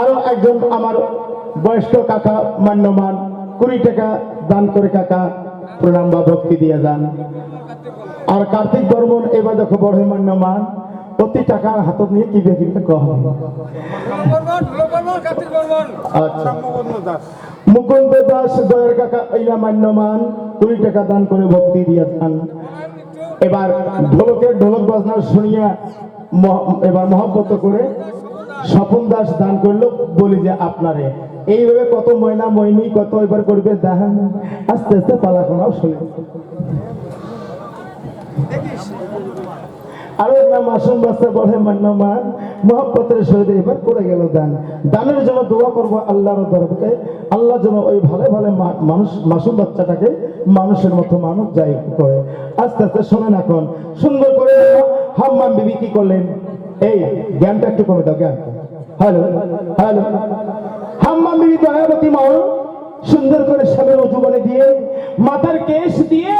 আরও একজন আমার বয়স্ক কাকা মান্যমান কুড়ি টাকা দান করে কাকা প্রণাম বা ভক্তি দিয়ে যান। আর কার্তিক বর্মন এবার দেখো বড় মান্যমান প্রতি টাকার হাতত নিয়ে কি বেদিবে কহ আচ্ছা। মুকুন্দ দাস দয়ের কাকা এইরা মান্যমান কুড়ি টাকা দান করে ভক্তি দিয়ে যান। এবার ঢোলকের ঢোলক বাজনা শুনিয়া এবার মহব্বত করে স্বপন দাস দান করল, বলি যে আপনারে, এইভাবে কত ময়না ময়নি কত এবার করবে দেখা আস্তে আস্তে পালা কোনাও শুনে। আরও এক নাম মাসুম বাচ্চা বলে মান্যমান মহব্বতের সহিত এবার করে গেল দান। দানের জন্য দোয়া করব আল্লাহর দরবারে। আল্লাহ যেন ওই ভালো ভালো মানুষ মাসুম বাচ্চাটাকে মানুষের মতো মানুষ যাই করে। আস্তে আস্তে শোনেন এখন। সুন্দর করে হাম্মাম বিবি কি করলেন? এই, জ্ঞানটা একটু কমে দাও, জ্ঞান। Hello hello. হাম্মাম বিবি দয়াবতী মাও সুন্দর করে সামনে অজু বানিয়ে দিয়ে মাথার কেশ দিয়ে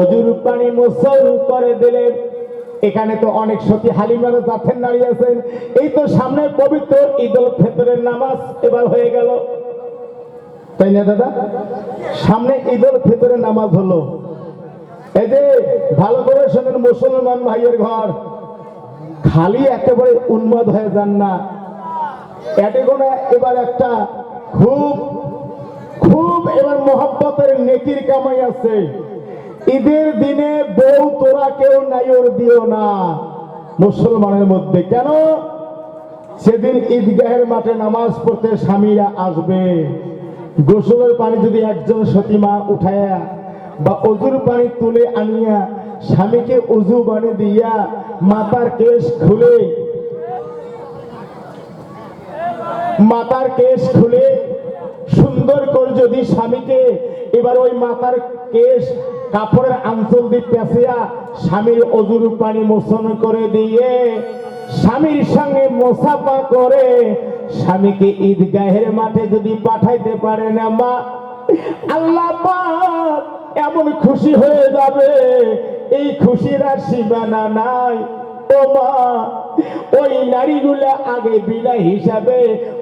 অজুর পানি মোসল করে দিলেন। এখানে তো অনেক সতী হালিমার যাচ্ছেন নারী আছেন। এই তো সামনে পবিত্র ঈদুল ফেতরের নামাজ এবার হয়ে গেল। তাই না, দাদা? সামনে ঈদুল ফেতরের নামাজ হলো। এই যে ভালো করে শোনেন মুসলমান ভাইয়ের ঘর। খালি একেবারে উন্মাদ হয়ে যান না। করে এবার একটা খুব খুব এবার মহব্বতের নেকির কামাই আছে। ঈদের দিনে বউ তোরা কেউ নাইর দিও না। মুসলমানের মধ্যে কেন? সেদিন ঈদগাহের মাঠে নামাজ পড়তে স্বামীরা আসবে। গোসলের পানি যদি একজন সতীমা উঠায়া বা অজুর পানি তুলে আনিয়া স্বামীকে উজু বানি দিয়া মাতার কেশ খুলে, মাতার কেশ খুলে সুন্দর করে যদি স্বামীকে এবার ওই মাতার কেশ কাপড়ের আঞ্চল দিয়ে পেঁচিয়া স্বামীর অজুর পানি মোচন করে দিয়ে স্বামীর সঙ্গে মোসাফা করে স্বামীকে ঈদগাহের মাঠে যদি পাঠাইতে পারে না মা, আল্লাহ এমন খুশি হয়ে যাবে। এই খুশির আর সীমানা নাই। ওই নারীগুলা আগে বিনা হিসাবে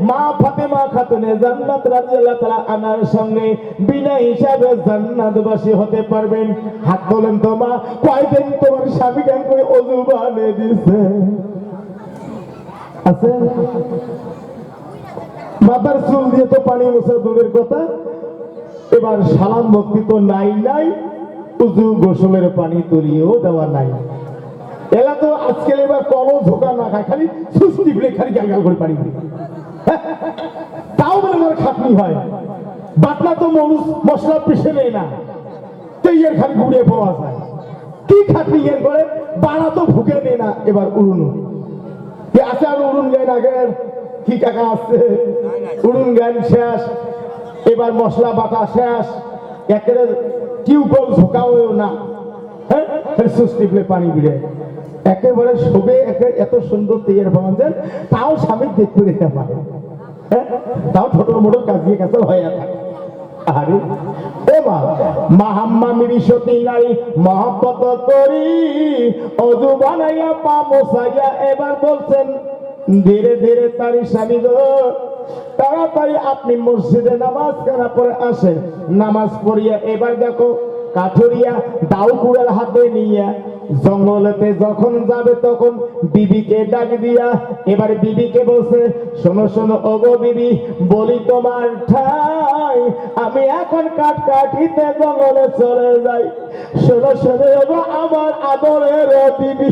মা ফাতেমা খাতুনে জান্নাত তাআলা আনার সঙ্গে বিনা হিসাবে জান্নাতবাসী হতে পারবেন। হাত তোলেন তো মা, কয়দিন তোমার স্বামী কেন করে বানিয়ে দিছে আছে? চুল দিয়ে তো পানি মোছা, দূরের কথা। এবার সালাম ভক্তি তো নাই নাই উজু গোসলের পানি তরিয়েও দেওয়া নাই। এলা তো আজকাল এবার কলও ঝোঁকা না খায়, খালি সুস্তি ফেলে খালি গাল করে খায়। হ্যাঁ? তাও বলে আমার খাটনি হয়। বাটনা তো মানুষ মশলা পিষে নেয় না। তো ইয়ের খালি ঘুরিয়ে পাওয়া যায়। কি খাটনি ইয়ের করে বাড়া তো ভুকে নেয় না এবার উড়ুন আছে আর উড়ুন গান আগের, কি কাকা আছে? উড়ুন গান শেষ, এবার মশলা বাটা শেষ। একেবারে টিউবওয়েল ঝোঁকাও না। হ্যাঁ? খালি সুস্তি ফেলে পানি বিড়ে একেবারে একে এত সুন্দর তেয়ের ভাঙছেন তাও স্বামী দেখতে দিতে পারে হ্যাঁ? তাও ছোট মোটো কাজিয়ে কাছে হয়ে থাকে মাহাম্মা পা এবার বলছেন, ধীরে ধীরে স্বামী তাড়াতাড়ি আপনি মসজিদে নামাজ কেনা পরে আসেন। নামাজ পড়িয়া এবার দেখো কাঠুরিয়া দাউ কুড়াল হাতে নিয়ে জঙ্গলেতে যখন যাবে তখন বিবিকে ডাক দিয়া, এবার বিবিকে বলছে, শোনো শোনো, ওগো বিবি, বলি তোমার ঠাই, আমি এখন কাঠ কাঠিতে জঙ্গলে চলে যাই। শোনো শোনো, ওগো আমার আদরের বিবি।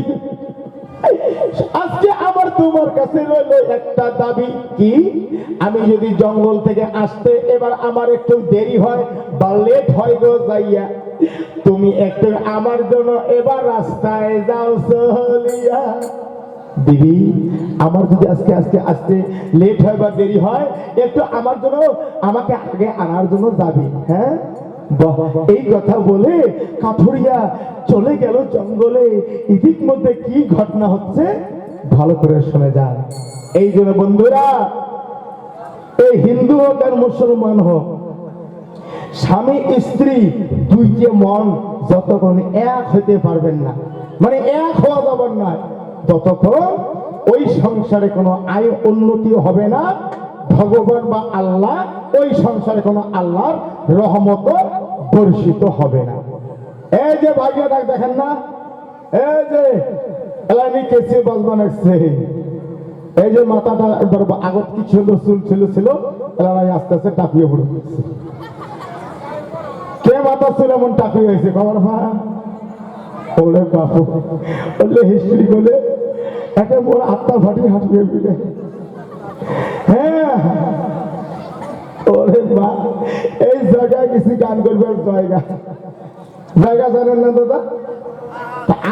আজকে আমার তোমার কাছে রইল একটা দাবি, কি? আমি যদি জঙ্গল থেকে আসতে এবার আমার একটু দেরি হয় বা লেট হয় গো যাইয়া তুমি একটু আমার জন্য এবার রাস্তায় যাও চলিয়া দিদি আমার যদি আজকে আজকে আসতে লেট হয় বা দেরি হয়, একটু আমার জন্য, আমাকে আগে আনার জন্য যাবি হ্যাঁ? এই কথা বলে কাঠুরিয়া চলে গেল জঙ্গলে। ইদিক মধ্যে কি ঘটনা হচ্ছে? ভালো করে শুনে যান। এই জন্য বন্ধুরা, এই হিন্দু হোক আর মুসলমান হোক স্বামী, স্ত্রী দুইটি মন যতক্ষণ এক হতে পারবেন না। মানে এক হওয়া যাবার না ততক্ষণ ওই সংসারে কোনো আয় উন্নতি হবে না। ভগবান বা আল্লাহ ওই সংসারে কোনো আল্লাহর রহমত বর্ষিত হবে না। এই যে ভাগ্য ডাক দেখেন না, এই যে এলানি কেসে এসছে এই যে মাথাটা আগত কি ছিল ছিল ছিল, এলানি আস্তে আস্তে টাকুয়ে পড়ে কে মাথা ছিল এমন টাকুয়ে হয়েছে? খবর ভা ওরে বাপু, বললে হিস্ট্রি বলে, একে মোর আত্মা ফাটিয়ে হাঁটিয়ে ফিরে। হ্যাঁ। ওরে মা, এই জায়গায় কিছু গান করবার জায়গা। জায়গা জানেন না দাদা?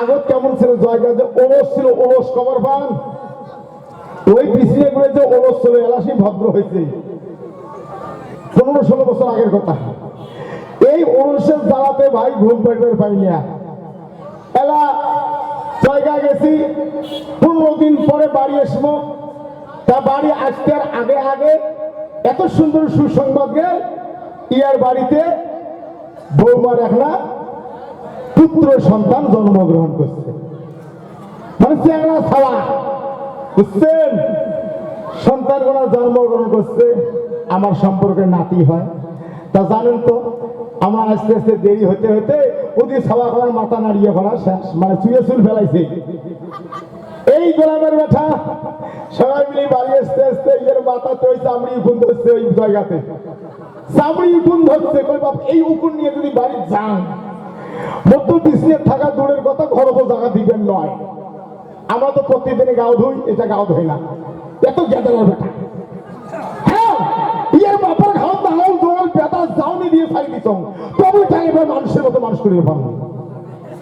আগত কেমন ছিল জায়গা? যে ওরস ছিল ওরস কবর পান? ওই পিছিয়ে করে যে ওরস ছিল, এলাসি ভদ্র হয়েছে। পনেরো ষোলো বছর আগের কথা। এই ওরসের জ্বালাতে ভাই ঘুম পেটবার পাই না। এলা জায়গা গেছি, পনেরো দিন পরে বাড়ি আসব। তা বাড়ি আসতে আগে আগে এত সুন্দর সুসংবাদ গেল ইয়ার বাড়িতে বৌমার একটা পুত্র সন্তান জন্মগ্রহণ করছে। মানে চ্যাংড়া ছাওয়া বুঝছেন? সন্তান গোনা জন্মগ্রহণ করছে, আমার সম্পর্কে নাতি হয়। তা জানেন তো আমার আস্তে আস্তে দেরি হতে হতে ওদের ছাওয়া করার মাথা নাড়িয়ে করা শেষ। মানে চুয়ে চুল ফেলাইছে। এই গোলামের ব্যথা সবাই মিলে বাড়ি আসতে আসতে এর মাথাতে ওই চামড়ি উকুন ধরছে ওই জায়গাতে। চামড়ি উকুন ধরছে কই বাপ, এই উকুন নিয়ে যদি বাড়ি যান মধ্য পিছিয়ে থাকা দূরের কথা ঘরব জায়গা দিবেন নয়। আমরা তো প্রতিদিনে গাও ধুই, এটা গাও ধুই না। এত গেদার বেটা হ্যাঁ! পেতা যাওনি দিয়ে ফাই দিছ তবু এবার মানুষের মতো মানুষ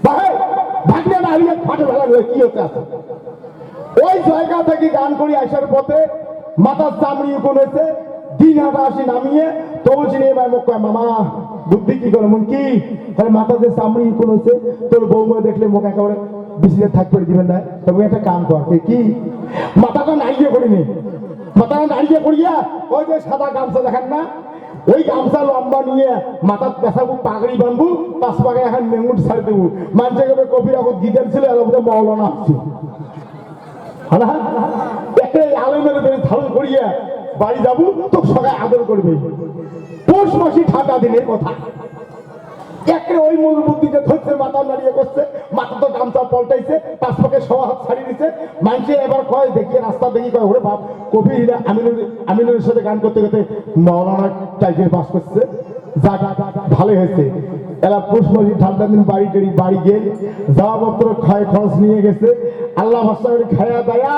ভাই ভাগ্নে দাঁড়িয়ে ফাটে কি হতে আছে ওই জায়গা থেকে গান করি আসার পথে মাথার চামড়ি দিন হাঁটা আসি নামিয়ে, তবু চিনি মুখ মামা, বুদ্ধি কি করে, মন কি? তাহলে মাথা যে চামড়ি তোর বৌমা দেখলে মুখ একেবারে বিছিয়ে থাকতে দিবেন না। তবে একটা কাম কর কি? মাথাটা নাড়িয়ে করিনি। মাথাটা নাড়িয়ে করিয়া ওই যে সাদা গামছা দেখেন না ওই গামছা লম্বা নিয়ে মাথার পেশাবু পাগড়ি বানবু পাঁচ পাকে এখন মেঙ্গুট ছাড় দেবো। মানুষের কবে কবির আগত গিটার ছিল এর মধ্যে মৌলানা আসছে বাড়ি যাব তো সবাই আদর করবে পৌষ মাসি ঠান্ডা দিনের কথা। একে ওই মূল বুদ্ধিতে ধরছে মাথা নাড়িয়ে করছে মাথা তো গামছা পল্টাইছে, পাঁচ পাকে সব হাত ছাড়িয়ে দিছে। মানুষে এবার কয় দেখিয়ে রাস্তা দেখি কয়, ওরে বাপ কবি হিরা আমিনুর আমিনুরের সাথে গান করতে করতে মৌলানা টাইপের বাস করছে। যাক ভালোই হয়েছে। এরা মাসি ঠান্ডা দিন বাড়ি টাড়ি বাড়ি গেল যাওয়াপত্র ক্ষয় খরচ নিয়ে গেছে। আল্লাহ ভাষা খায়া দায়া।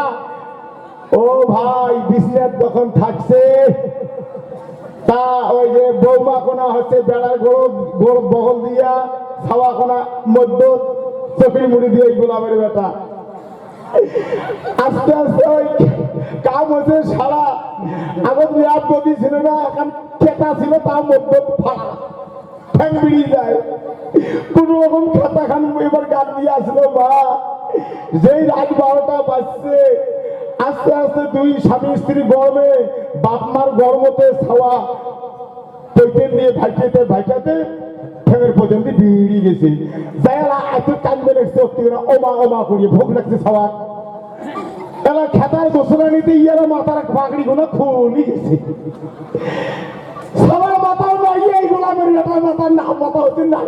ও ভাই বিছনাথ যখন থাকছে তা ওই যে বৌমা কোনা হচ্ছে বেড়ার গোড় গোড় বগল দিয়া ছাওয়া কোনা মধ্য চোখের মুড়ি দিয়ে গোলামের বেটা। আস্তে আস্তে ওই কাম হচ্ছে সারা। আগত ল্যাব গতি ছিল না, এখন কেটা ছিল তার মধ্যে ফাড়া। ঠ্যাং বেরিয়ে যায় কোন রকম খাতা খান এবার গান দিয়ে আসলো মা। যেই রাত বারোটা বাজছে আস্তে আস্তে দুই স্বামী স্ত্রী গরমে বাপ মার গরমতে ছাওয়া পৈতেন দিয়ে ভাইটাতে ভাইটাতে পর্যন্ত বিড়ি গেছে। এত ওমা ওমা করিয়ে ভোগ লাগছে ছাওয়া এলা খেতার গোসলা নিতে ইয়ারা মাথার পাগড়ি গুলো খুলি গেছে। সবার মাথাও নাই, এই গোলামের মাথার নাম মাথা হচ্ছে না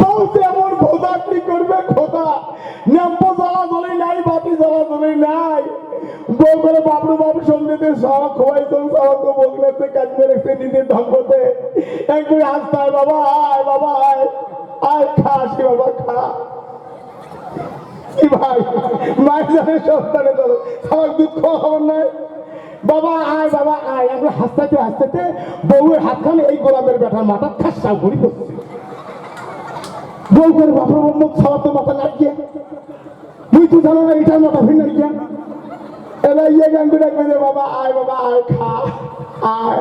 বলতে কি করবে খোদা নেম্প নাই বউ করে বাবলু বাবু সন্ধ্যেতে সব খোয়াইছেন সবাই তো বগলেতে কাজে রেখে নিজের ঢঙ্গতে। একবার হয়, বাবা, আয় বাবা, আয় আয়, খা, আসি, বাবা, খা। এই গোলামের বেটার মাথা খাসা ঘুরি করছে করে বাপর মুখ খাওয়া তো মাথা লাগিয়ে তুই তো জানো না এটার মাথা ভিন্ন গিয়া এলা ইয়ে গান করে কইছে বাবা? আয় বাবা আয় খা আয়।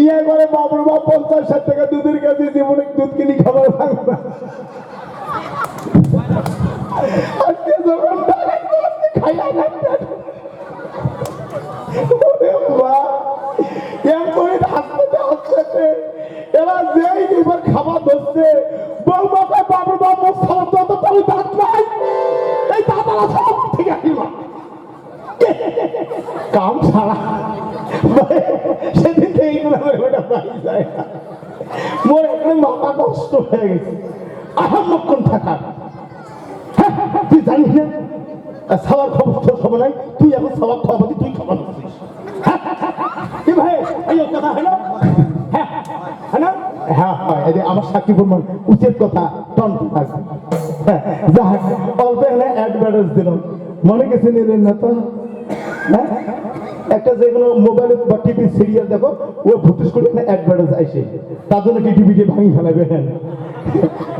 ইয়ে করে বাবুর বাপ পঞ্চাশ ষাট টাকা দুধের কাছে জীবনে দুধ কিনি খাবার না। আজকে যখন খাইয়া না বাবা, এরা যেই এবার খাবার ধরছে বউ বাবা বাবুর বাবা রে নেতা হ্যাঁ? একটা যে কোনো মোবাইলে বা টিভি সিরিয়াল দেখো, ও ভুটিস করে একটা অ্যাডভার্টাইজ আসে তার জন্য কি টিভিটি ভাঙি ফেলাবে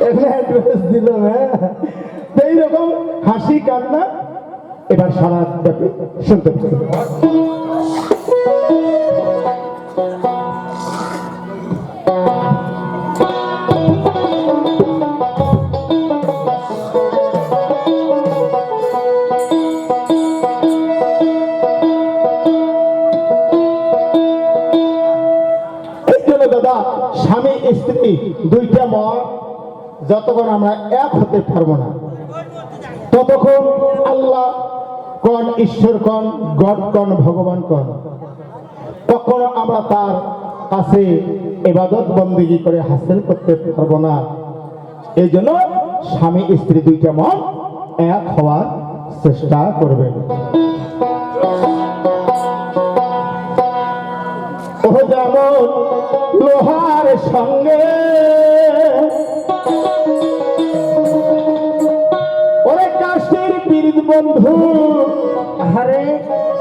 এখানে অ্যাডভার্টাইজ দিল হ্যাঁ? এইরকম হাসি কান্না এবার সারা ব্যাপী শুনতে পাবে। সর্বদা স্বামী, স্ত্রী, দুইটা মত যতক্ষণ আমরা এক হতে পারব না, ততক্ষণ আল্লাহ কন ঈশ্বর কন, গড কন, ভগবান কন, তখন আমরা তার কাছে এবাদত বন্দিগি করে হাসিল করতে পারব না। এই জন্য স্বামী, স্ত্রী, দুইটা মন এক হওয়ার চেষ্টা করবেন। যেমন লোহার সঙ্গে। ওরে কাশের পীড়িত বন্ধু আরে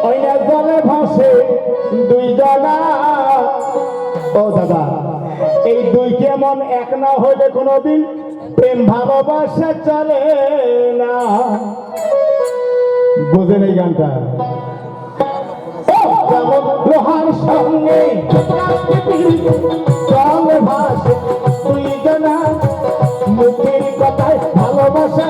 ওই জলে ভাসে দুই জনা। ও দাদা, এই দুই কেমন এক না হলে কোনোদিন প্রেম ভালোবাসা চলে না? বোঝেন এই গানটা। লোহার সঙ্গে রং ভাস তুই জানা মুখের ভালোবাসা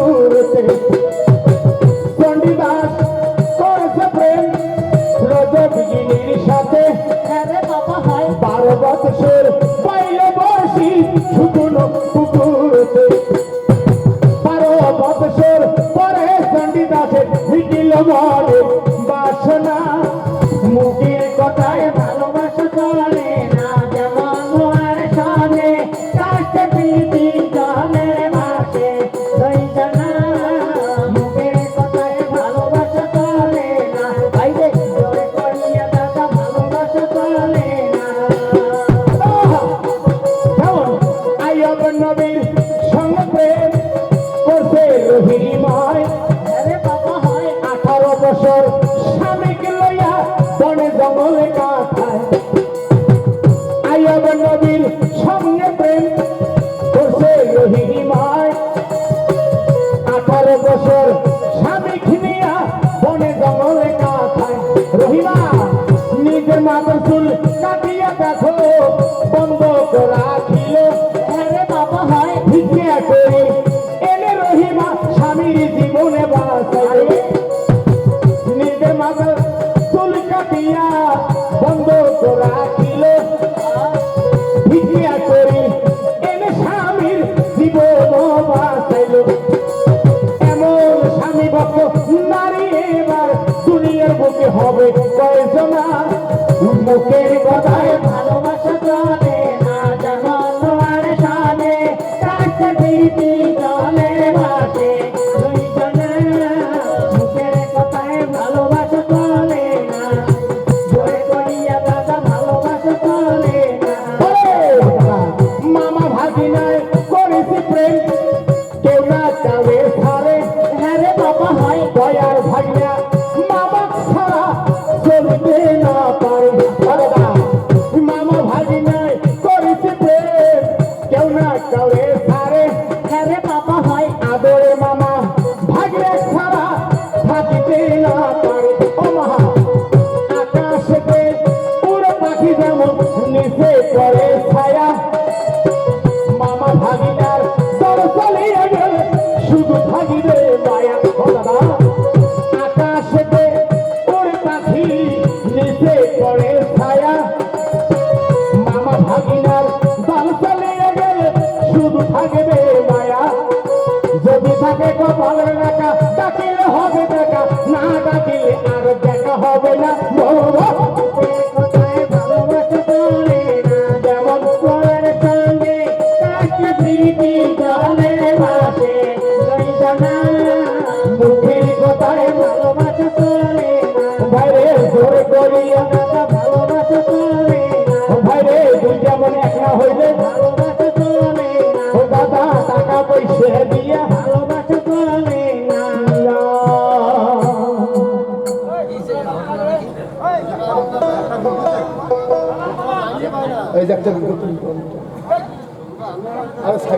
সুরেতে চণ্ডীদাস করেছে প্রেম। রজবিগিনীর সাথে হ্যাঁ বারো হ্যাঁ। বৎসর পাইলে বয়সী শুকনো পুকুরেতে। বারো বৎসর পরে চণ্ডীদাসের মিটিল মর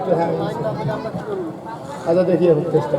সাইকেল হ্যাঁ। আচ্ছা দেখি চেষ্টা